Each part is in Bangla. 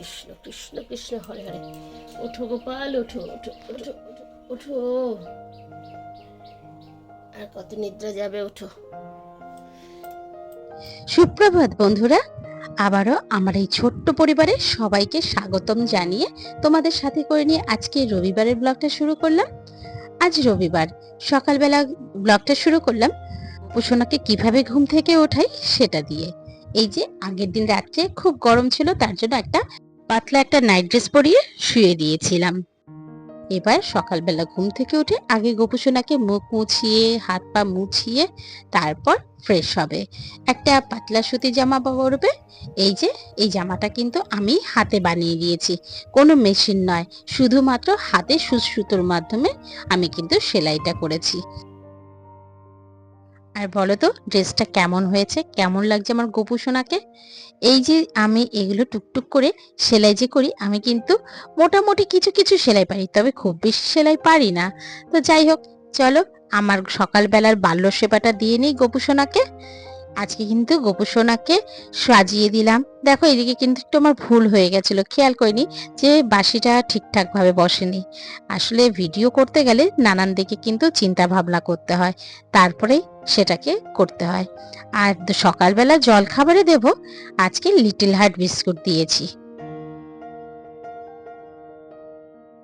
কৃষ্ণ কৃষ্ণ কৃষ্ণ, হরে হরে। ওঠো গোপাল, ওঠো ওঠো ওঠো ওঠো আর কত নিদ্রা যাবে, ওঠো। সুপ্রভাত বন্ধুরা, আবারও আমার এই ছোট্ট পরিবারে সবাইকে স্বাগতম জানিয়ে তোমাদের সাথে করে নিয়ে আজকে রবিবারের ব্লগটা শুরু করলাম। আজ রবিবার, সকালবেলা ব্লগটা শুরু করলাম। পোষণাকে কীভাবে ঘুম থেকে ওঠাই সেটা দিয়ে। এই যে, আগের দিন রাত্রে খুব গরম ছিল, তার জন্য একটা পাতলা একটা নাইট ড্রেস পরিয়ে শুয়ে দিয়েছিলাম। এবার সকালবেলা ঘুম থেকে উঠে আগে গোপুসোনাকে মুখ মুছিয়ে, হাত পা মুছিয়ে, তারপর ফ্রেশ হবে। একটা পাতলা সুতি জামা পরবে। এই যে, এই জামাটা কিন্তু আমি হাতে বানিয়ে দিয়েছি। কোনো মেশিন নয়, শুধুমাত্র হাতে সুচ সুতোর মাধ্যমে আমি কিন্তু সেলাইটা করেছি। আর বলো তো, ড্রেসটা কেমন হয়েছে? কেমন লাগছে আমার গোপু সোনাকে? এই যে আমি এগুলো টুকটুক করে সেলাই যে করি, আমি কিন্তু মোটামুটি কিছু কিছু সেলাই পারি, তবে খুব বেশি সেলাই পারি না। তো যাই হোক, চলো, আমার সকালবেলার বাল্য সেবাটা দিয়ে নিই গোপু সোনাকে। আজকে কিন্তু গোপু সোনাকে সাজিয়ে দিলাম। দেখো, এদিকে কিন্তু একটু আমার ভুল হয়ে গেছিল। খেয়াল করিনি যে বাসিটা ঠিকঠাকভাবে বসেনি। আসলে ভিডিও করতে গেলে নানান দিকে কিন্তু চিন্তা ভাবনা করতে হয়। তারপরেই সেটাকে করতে হয়। আর সকালবেলা জল খাবারে দেব। আজকে লিটল হার্ট বিস্কুট দিয়েছি।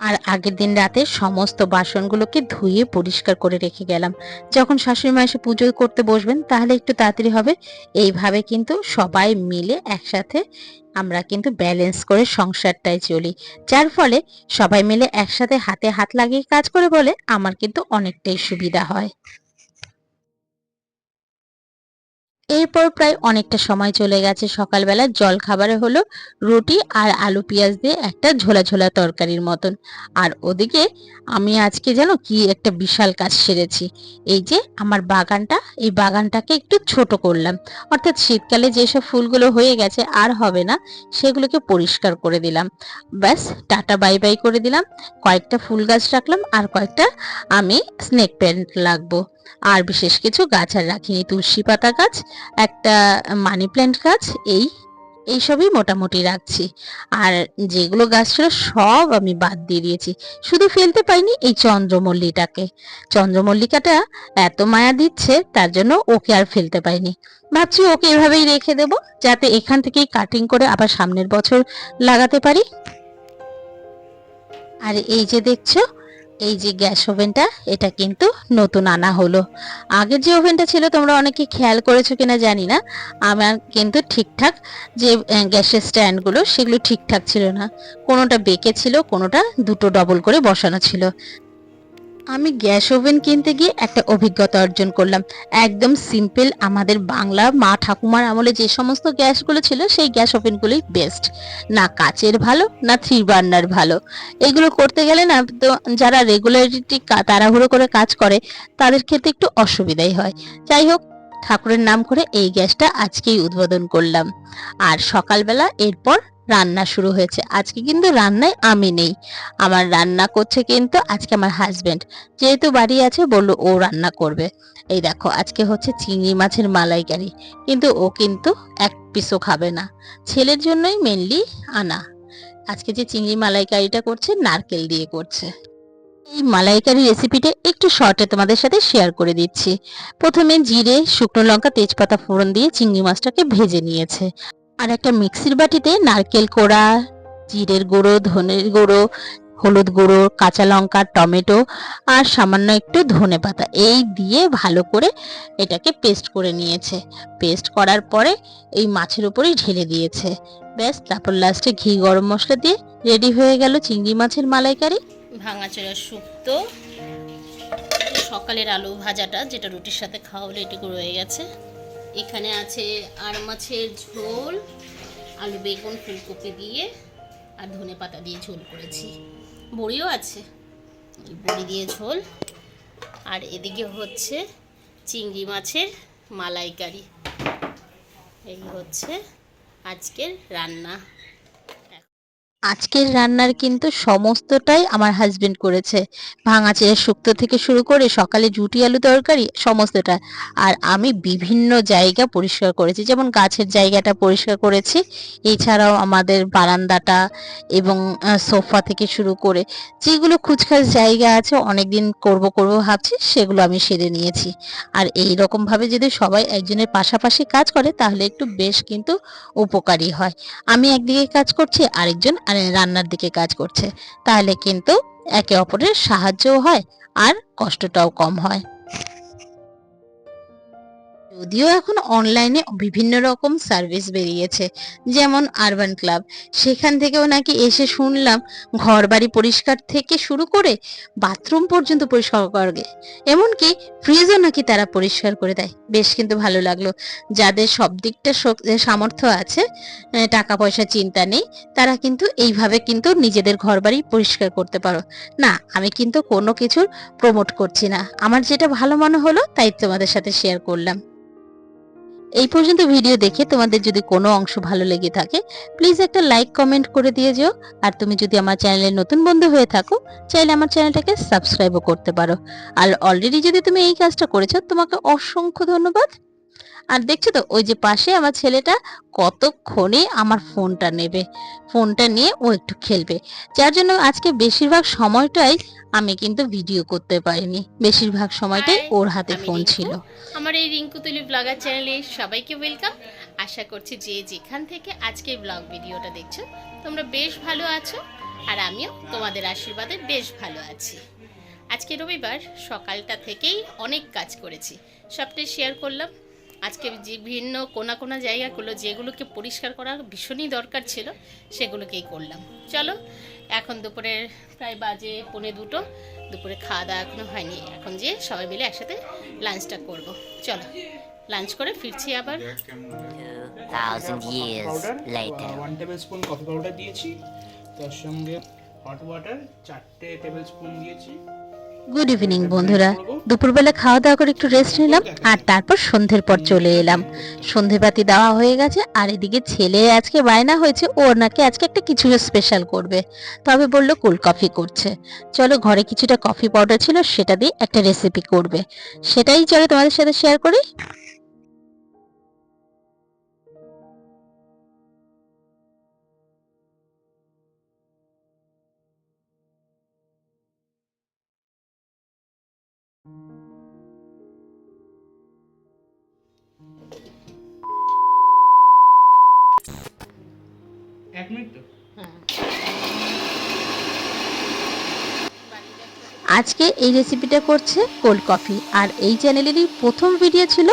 আর আগের দিন রাতে সমস্ত বাসনগুলোকে ধুয়ে পরিষ্কার করে রেখে গেলাম। যখন শাশুড়ি মা এসে পুজো করতে বসবেন, তাহলে একটু তাড়াতাড়ি হবে। এইভাবে কিন্তু সবাই মিলে একসাথে আমরা কিন্তু ব্যালেন্স করে সংসারটায় চলি। যার ফলে সবাই মিলে একসাথে হাতে হাত লাগিয়ে কাজ করে বলে আমার কিন্তু অনেকটাই সুবিধা হয়। এরপর প্রায় অনেকটা সময় চলে গেছে। সকালবেলা জল খাবারে হলো রুটি আর আলু পেঁয়াজ দিয়ে একটা ঝোলা ঝোলা তরকারির মতন। আর ওদিকে আমি আজকে যেন কি একটা বিশাল কাজ সেরেছি। এই যে আমার বাগানটা, এই বাগানটাকে একটু ছোট করলাম। অর্থাৎ শীতকালে যেসব ফুলগুলো হয়ে গেছে আর হবে না, সেগুলোকে পরিষ্কার করে দিলাম। ব্যাস, টাটা, বাই বাই করে দিলাম। কয়েকটা ফুল গাছ রাখলাম আর কয়েকটা আমি স্নেক প্ল্যান্ট লাগবো। আর বিশেষ কিছু গাছ, আর রাখিনি। তুলসী পাতা গাছ, একটা মানি প্ল্যান্ট গাছ, এই এইসবই মোটামুটি রাখছি। আর যেগুলো গাছ ছিল সব আমি বাদ দিয়ে দিয়েছি। শুধু ফেলতে পাইনি এই চন্দ্রমল্লিটাকে। চন্দ্রমল্লিকাটা এত মায়া দিচ্ছে, তার জন্য ওকে আর ফেলতে পাইনি ভাবছি ওকে এভাবেই রেখে দেব, যাতে এখান থেকেই কাটিং করে আবার সামনের বছর লাগাতে পারি। আর এই যে দেখছ এই যে গ্যাস ওভেনটা, এটা কিন্তু নতুন আনা হলো। আগের যে ওভেনটা ছিল, তোমরা অনেকে খেয়াল করেছ কিনা জানি না। আমার কিন্তু ঠিকঠাক যে গ্যাসের স্ট্যান্ডগুলো, সেগুলো ঠিকঠাক ছিল না। কোনোটা বেঁকে ছিল, কোনোটা দুটো ডবল করে বসানো ছিল। আমি গ্যাস ওভেন কিনতে গিয়ে একটা অভিজ্ঞতা অর্জন করলাম। একদম সিম্পল আমাদের বাংলা মা ঠাকুমার আমলে যে সমস্ত গ্যাসগুলো ছিল, সেই গ্যাস ওভেনগুলোই বেস্ট। না কাচের ভালো, না থ্রি বার্নার ভালো। এগুলো করতে গেলে না, তো যারা রেগুলারিটি তাড়াহুড়ো করে কাজ করে, তাদের ক্ষেত্রে একটু অসুবিধাই হয়। যাই হোক, ঠাকুরের নাম করে এই গ্যাসটা আজকেই উদ্বোধন করলাম। আর সকালবেলা এরপর রান্না শুরু হয়েছে। আজকে কিন্তু রান্নায় আমি নেই। আমার রান্না করছে কিন্তু আজকে আমার হাজবেন্ড যেহেতু বাড়ি আছে, বলল ও রান্না করবে। এই দেখো, আজকে হচ্ছে চিংড়ি মাছের মালাইকারি। কিন্তু ও কিন্তু এক পিসও খাবে না। ছেলের জন্যই মেনলি আনা। আজকে যে চিংড়ি মালাইকারিটা করছে, নারকেল দিয়ে করছে। এই মালাইকারি রেসিপিটা একটু শর্টে তোমাদের সাথে শেয়ার করে দিচ্ছি। প্রথমে জিরে, শুকনো লঙ্কা, তেজপাতা ফোড়ন দিয়ে চিংড়ি মাছটাকে ভেজে নিয়েছে। আর একটা মিক্সির বাটিতে নারকেল কোড়া, জিরের গুঁড়ো, ধনের গুঁড়ো, হলুদ গুঁড়ো, কাঁচা লঙ্কা, টমেটো আর সামান্য একটু ধনে পাতা। এই দিয়ে ভালো করে এটাকে পেস্ট করে নিয়েছে। পেস্ট করার পরে এই মাছের উপরেই ঢেলে দিয়েছে। ব্যাস, তারপর লাস্টে ঘি, গরম মশলা দিয়ে রেডি হয়ে গেল চিংড়ি মাছের মালাইকারি। ভাঙাচোরা শুক্তো। সকালের আলু ভাজাটা, যেটা রুটির সাথে খাওয়া হলে, এটুকু রয়ে গেছে। এখানে আছে আর মাছের ঝোল, আলু বেগুন, ফুলকপি দিয়ে আর ধনে পাতা দিয়ে ঝোল করেছি। বড়িও আছে বড়ি দিয়ে ঝোল। আর এদিকে হচ্ছে চিংড়ি মাছের মালাইকারি। এই হচ্ছে আজকের রান্না। আজকের রান্নার কিন্তু সমস্তটাই আমার হাজবেন্ড করেছে। ভাঙা চিড়ের শুক্তো থেকে শুরু করে সকালে জুটি আলু তরকারি সমস্তটা। আর আমি বিভিন্ন জায়গা পরিষ্কার করেছি, যেমন গাছের জায়গাটা পরিষ্কার করেছি। এছাড়াও আমাদের বারান্দাটা এবং সোফা থেকে শুরু করে যেগুলো খুচখাচ জায়গা আছে অনেকদিন করব করব ভাবছি, সেগুলো আমি সেরে নিয়েছি। আর এই রকম ভাবে যদি সবাই একজনের পাশাপাশি কাজ করে, তাহলে একটু বেশ কিন্তু উপকারী হয়। আমি একদিকে কাজ করছি, আরেকজন আর রান্নার দিকে কাজ করছে তাহলে কিন্তু একে অপরের সাহায্যও হয় আর কষ্টটাও কম হয়। যদিও এখন অনলাইনে বিভিন্ন রকম সার্ভিস বেরিয়েছে, যেমন আরবান ক্লাব সেখান থেকেও নাকি এসে শুনলাম ঘর বাড়ি পরিষ্কার থেকে শুরু করে বাথরুম পর্যন্ত পরিষ্কার করে এমনকি ফ্রিজও নাকি তারা পরিষ্কার করে দেয়। বেশ কিন্তু ভালো লাগল। যাদের সব দিকটা সামর্থ্য আছে টাকা পয়সা চিন্তা নেই, তারা কিন্তু এইভাবে কিন্তু নিজেদের ঘর বাড়ি পরিষ্কার করতে পারো। না, আমি কিন্তু কোনো কিছুর প্রমোট করছি না। আমার যেটা ভালো মনে হলো, তাই তোমাদের সাথে শেয়ার করলাম। এই পর্যন্ত ভিডিও দেখে তোমাদের যদি কোনো অংশ ভালো লেগে থাকে প্লিজ একটা লাইক কমেন্ট করে দিয়ে যেও। আর তুমি যদি আমার চ্যানেলে নতুন বন্ধু হয়ে থাকো, চাইলে আমার চ্যানেলটাকে সাবস্ক্রাইবও করতে পারো। আর অলরেডি যদি তুমি এই কাজটা করেছ, তোমাকে অসংখ্য ধন্যবাদ। আর দেখছ তো ওই যে পাশে আমার ছেলেটা কতক্ষণে আমার ফোনটা নেবে। ফোনটা নিয়ে ও একটু খেলবে। যার জন্য আজকে বেশিরভাগ সময়টাই আমি কিন্তু ভিডিও করতে পারিনি। বেশিরভাগ সময়টাই ওর হাতে ফোন ছিল। আমার এই রিঙ্কু তুলি ব্লগার চ্যানেলে সবাইকে ওয়েলকাম আশা করছি যে যেখান থেকে আজকের ব্লগ ভিডিওটা দেখছ তোমরা বেশ ভালো আছো আর আমিও তোমাদের আশীর্বাদে বেশ ভালো আছি। আজকে রবিবার সকালটা থেকেই অনেক কাজ করেছি। সবটাই শেয়ার করলাম। আজকে যে ভিন্ন কোনা কোনা জায়গাগুলো যেগুলোকে পরিষ্কার করা ভীষণই দরকার ছিল সেগুলোকেই করলাম। চলো এখন দুপুরের প্রায় বাজে পৌনে দুটো দুপুরে খাওয়া দাওয়া এখনও হয়নি। এখন যে সবাই মিলে একসাথে লাঞ্চটা করব। চলো লাঞ্চ করে ফিরছি আবার। Thousand years one tablespoon coffee powder দিয়েছি তার সঙ্গে হট ওয়াটার চারটে টেবিল স্পুন দিয়েছি। গুড ইভিনিং বন্ধুরা। দুপুরবেলা খাওয়া দাওয়া করে একটু রেস্ট নিলাম, আর তারপর সন্ধ্যের পর চলে এলাম। সন্ধেবাতি দেওয়া হয়ে গেছে, আর এদিকে ছেলে আজকে বায়না হয়েছে, ও নাকি আজকে একটা কিছু স্পেশাল করবে। তবে বলল কোল্ড কফি করছে। চলো ঘরে কিছুটা কফি পাউডার ছিল, সেটা দিয়ে একটা রেসিপি করবে। সেটাই চলো তোমাদের সাথে শেয়ার করি। এক মিনিট তো। আজকে এই রেসিপিটা করছে কোল্ড কফি আর এই চ্যানেলেরই প্রথম ভিডিও ছিল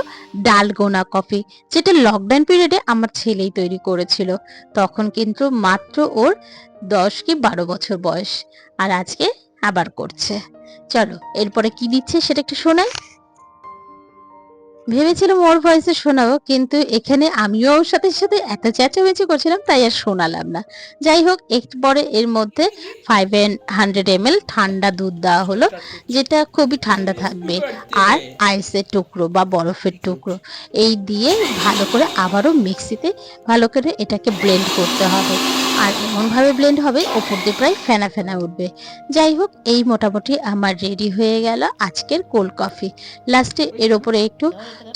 ডালগোনা কফি যেটা লকডাউন পিরিয়ডে আমার ছেলেই তৈরি করেছিল। তখন কিন্তু মাত্র ওর দশ কি বারো বছর বয়স, আর আজকে আবার করছে। চলো, এরপরে কি দিচ্ছে সেটা একটু শোনাই। ভেবেছিলাম ওর ভয়েসে শোনাবো, কিন্তু এখানে আমিও ওর সাথে সাথে এত চেঁচামেচি করছিলাম, তাই আর শোনালাম না। যাই হোক একটু পরে এর মধ্যে ফাইভ হান্ড্রেড এম ঠান্ডা দুধ দেওয়া হলো, যেটা খুবই ঠান্ডা থাকবে, আর আইসের টুকরো বা বরফের টুকরো। এই দিয়ে ভালো করে আবারও মিক্সিতে ভালো করে এটাকে ব্লেন্ড করতে হবে। আর এমনভাবে ব্লেন্ড হবে, ওপর দিয়ে প্রায় ফেনা ফেনা উঠবে। যাই হোক, এই মোটামুটি আমার রেডি হয়ে গেল আজকের কোল্ড কফি লাস্টে এর উপরে একটু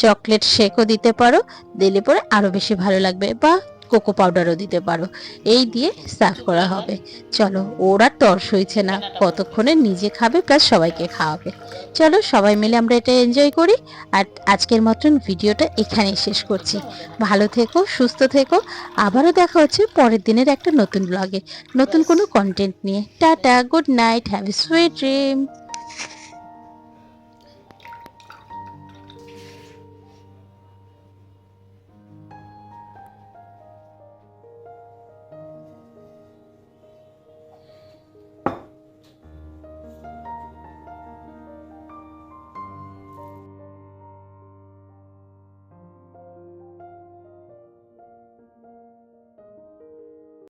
চকলেট শেকও দিতে পারো, দিলে পরে আরও বেশি ভালো লাগবে। বা কোকো পাউডারও দিতে পারো। এই দিয়ে সার্ভ করা হবে। চলো, ওরা তর সইছে না। কতক্ষণে নিজে খাবে, প্লাস সবাইকে খাওয়াবে। চলো, সবাই মিলে আমরা এটা এনজয় করি। আর আজকের মতন ভিডিওটা এখানেই শেষ করছি। ভালো থেকো, সুস্থ থেকো। আবারও দেখা হচ্ছে পরের দিনের একটা নতুন ব্লগে নতুন কোনো কন্টেন্ট নিয়ে। Tata good night have a sweet dream